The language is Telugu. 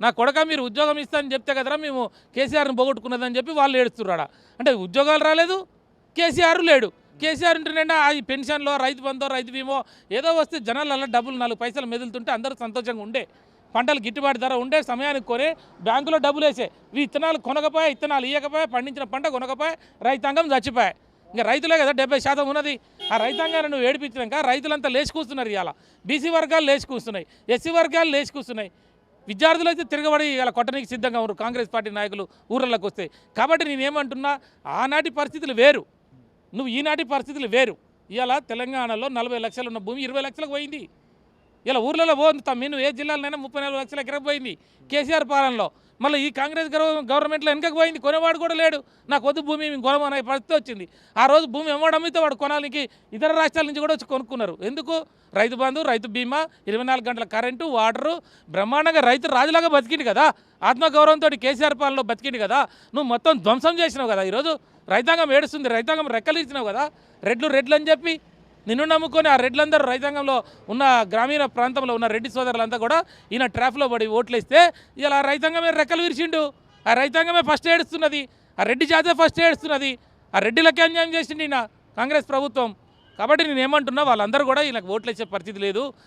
నా కొడక మీరు ఉద్యోగం ఇస్తానని చెప్తే కదరా మేము కేసీఆర్ని పోగొట్టుకున్నదని చెప్పి వాళ్ళు ఏడుస్తున్నాడా అంటే ఉద్యోగాలు రాలేదు కేసీఆర్ లేడు. కేసీఆర్ ఉంటేనే ఆ పెన్షన్లో రైతు బంధో రైతు బీమో ఏదో వస్తే జనాలలో డబ్బులు నాలుగు పైసలు మెదులుతుంటే అందరూ సంతోషంగా ఉండే. పంటలు గిట్టుబాటు ధర ఉండే సమయానికి కొనే బ్యాంకులో డబ్బులు వేసే. ఈ విత్తనాలు కొనకపోయా విత్తనాలు ఇవ్వకపోయా పండించిన పంట కొనకపోయా రైతాంగం చచ్చిపోయా. ఇంకా రైతులే కదా డెబ్బై శాతం ఉన్నది. ఆ రైతాంగాన్ని నువ్వు ఏడిపించినాక రైతులంతా లేచి కూస్తున్నారు ఇవాళ. బీసీ వర్గాలు లేచి కూస్తున్నాయి ఎస్సీ వర్గాలు లేచి కూస్తున్నాయి విద్యార్థులు అయితే తిరగబడి ఇలా కొట్టడానికి సిద్ధంగా ఉన్నారు. కాంగ్రెస్ పార్టీ నాయకులు ఊర్లలోకి వస్తే. కాబట్టి నేనేమంటున్నా ఆనాటి పరిస్థితులు వేరు. నువ్వు ఈనాటి పరిస్థితులు వేరు. ఇవాళ తెలంగాణలో నలభై లక్షలు ఉన్న భూమి ఇరవై లక్షలకు పోయింది. ఇలా ఊర్లలో పోతుంది తమ్మి. నువ్వు ఏ జిల్లాలోనైనా ముప్పై నాలుగు లక్షల ఎకరకు పోయింది కేసీఆర్ పాలనలో. మళ్ళీ ఈ కాంగ్రెస్ గవర్నమెంట్లో వెనకకు పోయింది. కొనేవాడు కూడా లేడు. నాకు వద్దు భూమి మేము అనే పరిస్థితి వచ్చింది. ఆ రోజు భూమి ఎవడు అమ్మితే వాడు కొనాలికి ఇతర రాష్ట్రాల నుంచి కూడా వచ్చి కొనుక్కున్నారు. ఎందుకు? రైతు బంధు రైతు బీమా ఇరవై నాలుగు గంటల కరెంటు వాటరు. బ్రహ్మాండంగా రైతు రాజులాగా బతికిండు కదా. ఆత్మగౌరవంతో కేసీఆర్ పాలనలో బతికిండు కదా. నువ్వు మొత్తం ధ్వంసం చేసినావు కదా ఈరోజు. రైతాంగం ఏడుస్తుంది రైతాంగం రెక్కలు ఇచ్చినావు కదా. రెడ్లు రెడ్లు అని చెప్పి నిన్ను నమ్ముకొని ఆ రెడ్లందరూ రైతాంగంలో ఉన్న గ్రామీణ ప్రాంతంలో ఉన్న రెడ్డి సోదరులంతా కూడా ఈయన ట్రాఫ్లో పడి ఓట్లేస్తే ఇలా రైతాంగమే రెక్కలు విరిచిండు. ఆ రైతాంగమే ఫస్ట్ ఏడుస్తున్నది. ఆ రెడ్డి జాతే ఫస్ట్ ఏడుస్తున్నది. ఆ రెడ్డిలకే అన్యాయం చేసిండు ఈయన కాంగ్రెస్ ప్రభుత్వం. కాబట్టి నేను ఏమంటున్నా వాళ్ళందరూ కూడా ఈయనకు ఓట్లు ఇచ్చే పరిస్థితి లేదు.